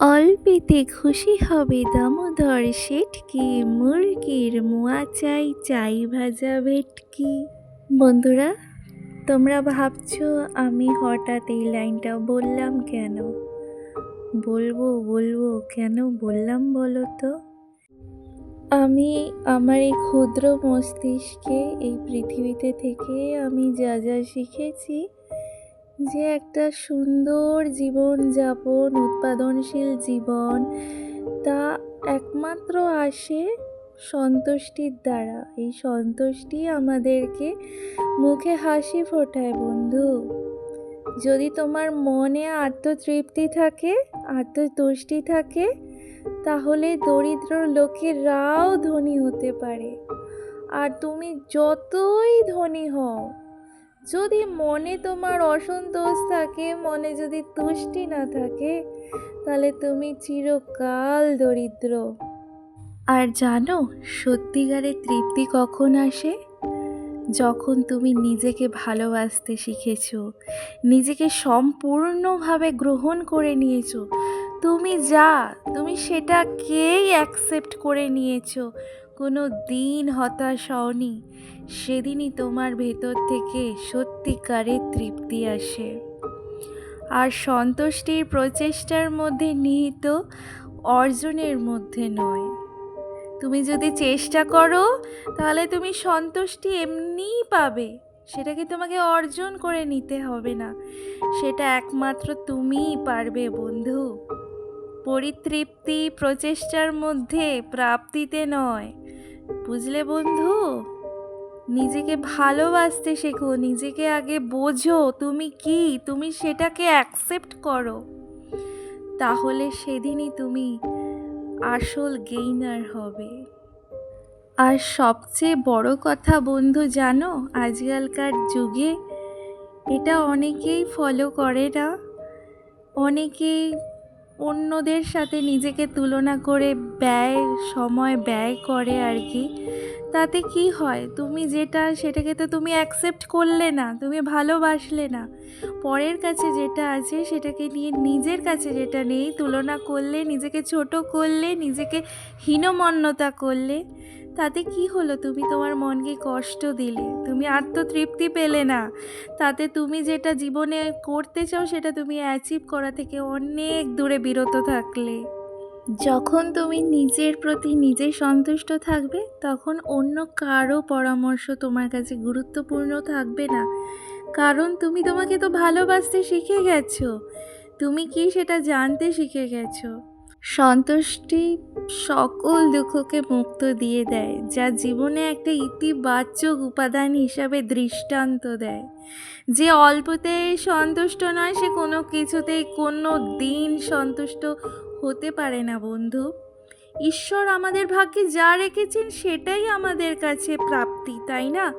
অল্পেতে খুশি হবে দামোদর শেঠকি, মুরগির মোয়া চাই চাই ভাজা ভেটকি। বন্ধুরা, তোমরা ভাবছ আমি হঠাৎ এই লাইনটা বললাম কেন? বলব বলব, কেন বললাম বলো তো? আমি আমার এই ক্ষুদ্র মস্তিষ্কে, এই পৃথিবীতে থেকে আমি যা যা শিখেছি যে একটা সুন্দর জীবন যাপন, উৎপাদনশীল জীবন, তা একমাত্র আসে সন্তুষ্টির দ্বারা। এই সন্তুষ্টি আমাদেরকে মুখে হাসি ফোটায়, বন্ধু। যদি তোমার মনে আত্মতৃপ্তি থাকে, আত্মতুষ্টি থাকে, তাহলে দরিদ্র লোকেরাও ধনী হতে পারে। আর তুমি যতই ধনী হও যদি মনে তোমার অসন্তোষ থাকে, মনে যদি তুষ্টি না থাকে, তাহলে তুমি চিরকাল দরিদ্র। আর জানো, সত্যিকারের তৃপ্তি কখন আসে? যখন তুমি নিজেকে ভালোবাসতে শিখেছ, নিজেকে সম্পূর্ণভাবে গ্রহণ করে নিয়েছো। তুমি যা, তুমি সেটাকেই অ্যাকসেপ্ট করে নিয়েছো? কোনো দিন হতাশ হওনি, সেদিনই তোমার ভেতর থেকে সত্যিকারের তৃপ্তি আসে। আর সন্তুষ্টির প্রচেষ্টার মধ্যে নিহিত অর্জনের মধ্যে নয়। তুমি যদি চেষ্টা করো, তাহলে তুমি সন্তুষ্টি এমনিই পাবে। সেটাকে তোমাকে অর্জন করে নিতে হবে না? সেটা একমাত্র তুমিই পারবে, বন্ধু। পরিতৃপ্তি প্রচেষ্টার মধ্যে প্রাপ্তিতে নয়। বুঝলে বন্ধু? নিজেকে ভালোবাসতে শেখো, নিজেকে আগে বোঝো, তুমি কি? তুমি সেটাকে অ্যাকসেপ্ট করো। তাহলে সেদিনই তুমি আসল গেইনার হবে। আর সবচেয়ে বড় কথা বন্ধু, জানো, আজকালকার যুগে এটা অনেকেই ফলো করে না। অনেকেই অন্যদের সাথে নিজেকে তুলনা করে ব্যয়, সময় ব্যয় করে আর কি। তাতে কি হয়? তুমি যেটা, সেটাকে তো তুমি অ্যাকসেপ্ট করলে না, তুমি ভালোবাসলে না। পরের কাছে যেটা আছে, সেটাকে নিয়ে নিজের কাছে যেটা নেই, তুলনা করলে, নিজেকে ছোট করলে, নিজেকে হীনমন্যতা করলে তাতে কি হলো? তুমি তোমার মনকে কষ্ট দিলে। তুমি আত্মতৃপ্তি পেলে না। তাতে তুমি যেটা জীবনে করতে চাও, সেটা তুমি অ্যাচিভ করা থেকে অনেক দূরে বিরত থাকলে। যখন তুমি নিজের প্রতি নিজে সন্তুষ্ট থাকবে, তখন অন্য কারও পরামর্শ তোমার কাছে গুরুত্বপূর্ণ থাকবে না। কারণ তুমি তোমাকে তো ভালোবাসতে শিখে গেছো। তুমি কি সেটা জানতে শিখে গেছো? সন্তুষ্টি সকল দুঃখকে মুক্ত দিয়ে দেয়, যা জীবনে একটা ইতিবাচক উপাদান হিসাবে দৃষ্টান্ত দেয়। যে অল্পতে সন্তুষ্ট নয়, সে কোনো কিছুতেই কোনো দিন সন্তুষ্ট হতে পারে না, বন্ধু। ঈশ্বর আমাদের ভাগ্যে যা রেখেছেন, সেটাই আমাদের কাছে প্রাপ্তি, তাই না?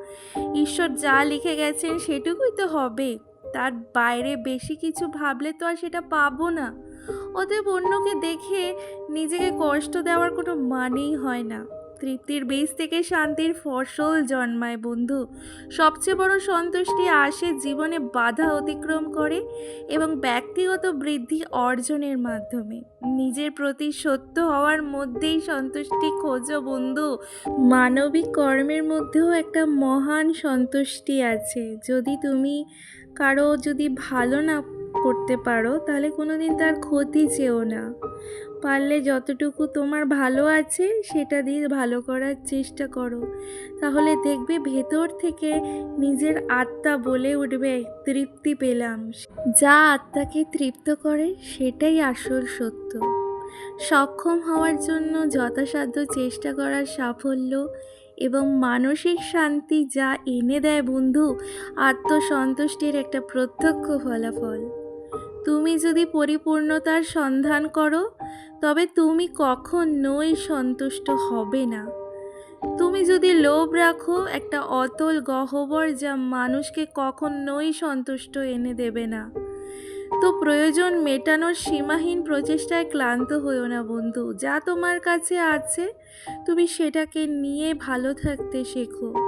ঈশ্বর যা লিখে গেছেন, সেটুকুই তো হবে। তার বাইরে বেশি কিছু ভাবলে তো আর সেটা পাবো না। অতএব অন্যকে দেখে নিজেকে কষ্ট দেওয়ার কোনো মানেই হয় না। তৃপ্তির বীজ থেকে শান্তির ফসল জন্মায় বন্ধু। সবচেয়ে বড় সন্তুষ্টি আসে জীবনে বাধা অতিক্রম করে এবং ব্যক্তিগত বৃদ্ধি অর্জনের মাধ্যমে। নিজের প্রতি সত্য হওয়ার মধ্যেই সন্তুষ্টি খোঁজো বন্ধু। মানবিক কর্মের মধ্যেও একটা মহান সন্তুষ্টি আছে। যদি তুমি কারও যদি ভালো না করতে পারো, তাহলে কোনো দিন তার ক্ষতি চেও না। পারলে যতটুকু তোমার ভালো আছে, সেটা দিয়ে ভালো করার চেষ্টা করো। তাহলে দেখবে ভেতর থেকে নিজের আত্মা বলে উঠবে, তৃপ্তি পেলাম। যা আত্মাকে তৃপ্ত করে, সেটাই আসল সত্য। সক্ষম হওয়ার জন্য যথাসাধ্য চেষ্টা করার সাফল্য এবং মানসিক শান্তি যা এনে দেয়, বন্ধু, আত্মসন্তুষ্টির একটা প্রত্যক্ষ ফলাফল। তুমি যদি পরিপূর্ণতার সন্ধান করো, তবে তুমি কখন কখনোই সন্তুষ্ট হবে না। তুমি যদি লোভ রাখো, একটা অতল গহ্বর যা মানুষকে কখনোই সন্তুষ্ট এনে দেবে না। তো প্রয়োজন মেটানোর সীমাহীন প্রচেষ্টায় ক্লান্ত হইও না বন্ধু, যা তোমার কাছে আছে, তুমি সেটাকে নিয়ে ভালো থাকতে শেখো।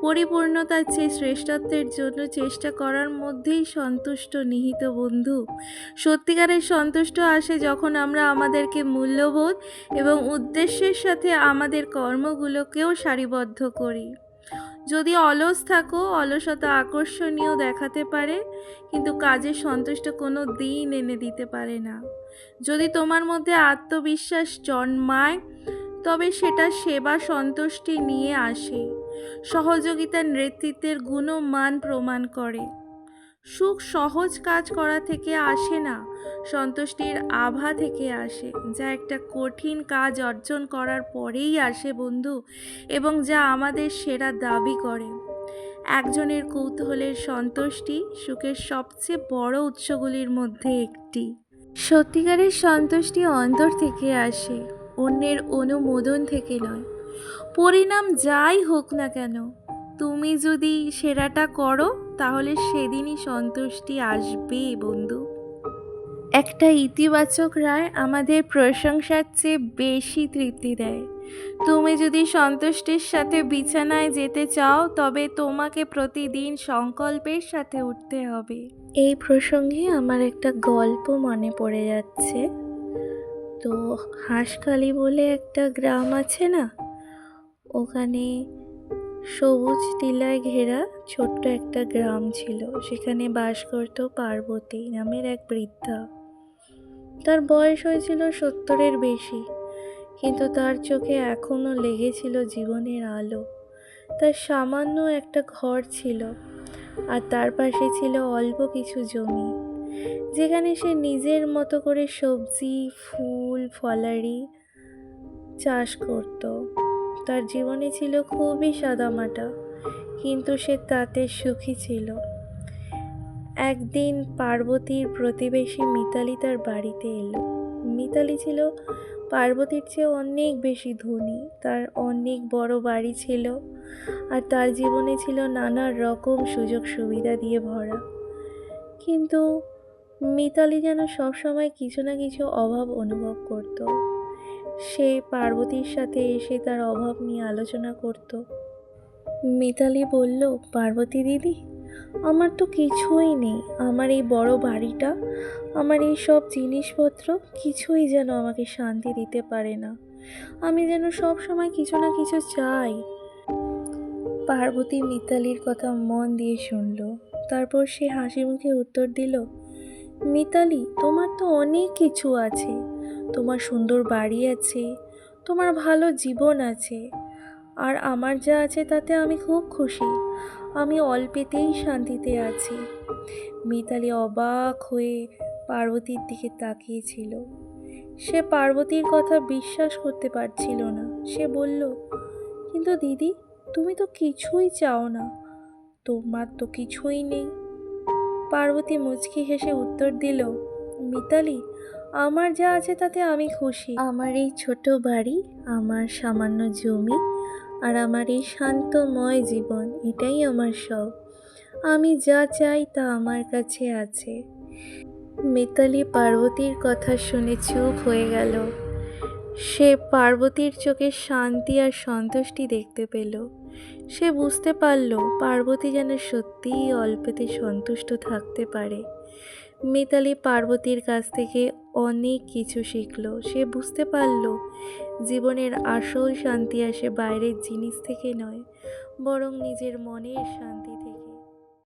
পরিপূর্ণতার চেয়ে শ্রেষ্ঠত্বের জন্য চেষ্টা করার মধ্যেই সন্তুষ্ট, নিহিত বন্ধু। সত্যিকারের সন্তুষ্ট আসে যখন আমরা আমাদেরকে মূল্যবোধ এবং উদ্দেশ্যের সাথে আমাদের কর্মগুলোকেও সারিবদ্ধ করি। যদি অলস থাকো, অলসতা আকর্ষণীয় দেখাতে পারে, কিন্তু কাজে সন্তুষ্ট কোনো দিন এনে দিতে পারে না। যদি তোমার মধ্যে আত্মবিশ্বাস জন্মায়, তবে সেটা সেবা সন্তুষ্টি নিয়ে আসে। সহযোগিতার নেতৃত্বের গুণমান প্রমাণ করে। সুখ সহজ কাজ করা থেকে আসে না, সন্তুষ্টির আভা থেকে আসে, যা একটা কঠিন কাজ অর্জন করার পরেই আসে বন্ধু এবং যা আমাদের সেরা দাবি করে। একজনের কৌতূহলের সন্তুষ্টি সুখের সবচেয়ে বড় উৎসগুলির মধ্যে একটি। সত্যিকারের সন্তুষ্টি অন্তর থেকে আসে, অন্যের অনুমোদন থেকে নয়। পরিণাম যাই হোক না কেন, তুমি যদি সেরাটা করো, তাহলে সেদিনই সন্তুষ্টি আসবে বন্ধু। একটা ইতিবাচক রায় আমাদের প্রশংসার চেয়ে বেশি তৃপ্তি দেয়। তুমি যদি সন্তুষ্টির সাথে বিছানায় যেতে চাও, তবে তোমাকে প্রতিদিন সংকল্পের সাথে উঠতে হবে। এই প্রসঙ্গে আমার একটা গল্প মনে পড়ে যাচ্ছে। তো হাঁসখালি বলে একটা গ্রাম আছে না? ওখানে সবুজ টিলায় ঘেরা ছোট্ট একটা গ্রাম ছিল। সেখানে বাস করত পার্বতী নামের এক বৃদ্ধা। তার বয়স হয়েছিল সত্তরের বেশি, কিন্তু তার চোখে এখনও লেগেছিল জীবনের আলো। তার সামান্য একটা ঘর ছিল আর তার পাশে ছিল অল্প কিছু জমি, যেখানে সে নিজের মতো করে সবজি, ফুল, ফলারি চাষ করত। তার জীবনে ছিল খুবই সাদামাটা, কিন্তু সে তাতে সুখী ছিল। একদিন পার্বতীর প্রতিবেশী মিতালি তার বাড়িতে এলো। মিতালি ছিল পার্বতীর চেয়ে অনেক বেশি ধনী, তার অনেক বড় বাড়ি ছিল, আর তার জীবনে ছিল নানা রকম সুযোগ সুবিধা দিয়ে ভরা। কিন্তু মিতালি যেন সবসময় কিছু না কিছু অভাব অনুভব করত। সে পার্বতীর সাথে এসে তার অভাব নিয়ে আলোচনা করত। মিতালি বলল, পার্বতী দিদি, আমার তো কিছুই নেই। আমার এই বড় বাড়িটা, আমার এই সব জিনিসপত্র কিছুই যেন আমাকে শান্তি দিতে পারে না। আমি যেন সব সময় কিছু না কিছু চাই। পার্বতী মিতালির কথা মন দিয়ে শুনল। তারপর সে হাসি মুখে উত্তর দিল, মিতালি, তোমার তো অনেক কিছু আছে। তোমার সুন্দর বাড়ি আছে, তোমার ভালো জীবন আছে, আর আমার যা আছে তাতে আমি খুব খুশি। আমি অল্পেতেই শান্তিতে আছি। মিতালি অবাক হয়ে পার্বতীর দিকে তাকিয়েছিল। সে পার্বতীর কথা বিশ্বাস করতে পারছিল না। সে বলল, কিন্তু দিদি, তুমি তো কিছুই চাও না। তোমার তো কিছুই নেই। পার্বতী মুচকি হেসে উত্তর দিল, মিতালি আমার যা আছে তাতে আমি খুশি। আমার এই ছোট বাড়ি, আমার সামান্য জমি আর আমার এই শান্তময় জীবন, এটাই আমার সব আমি যা চাই তা আমার কাছে আছে। মিতালি পার্বতীর কথা শুনে চুপ হয়ে গেল। সে পার্বতীর চোখে শান্তি আর সন্তুষ্টি দেখতে পেল। সে বুঝতে পারল পার্বতী যেন সত্যিই অল্পেতে সন্তুষ্ট থাকতে পারে। মিতালি পার্বতীর কাছ থেকে অনেক কিছু শিখল। সে বুঝতে পারল জীবনের আসল শান্তি আসে বাইরের জিনিস থেকে নয়, বরং নিজের মনের শান্তি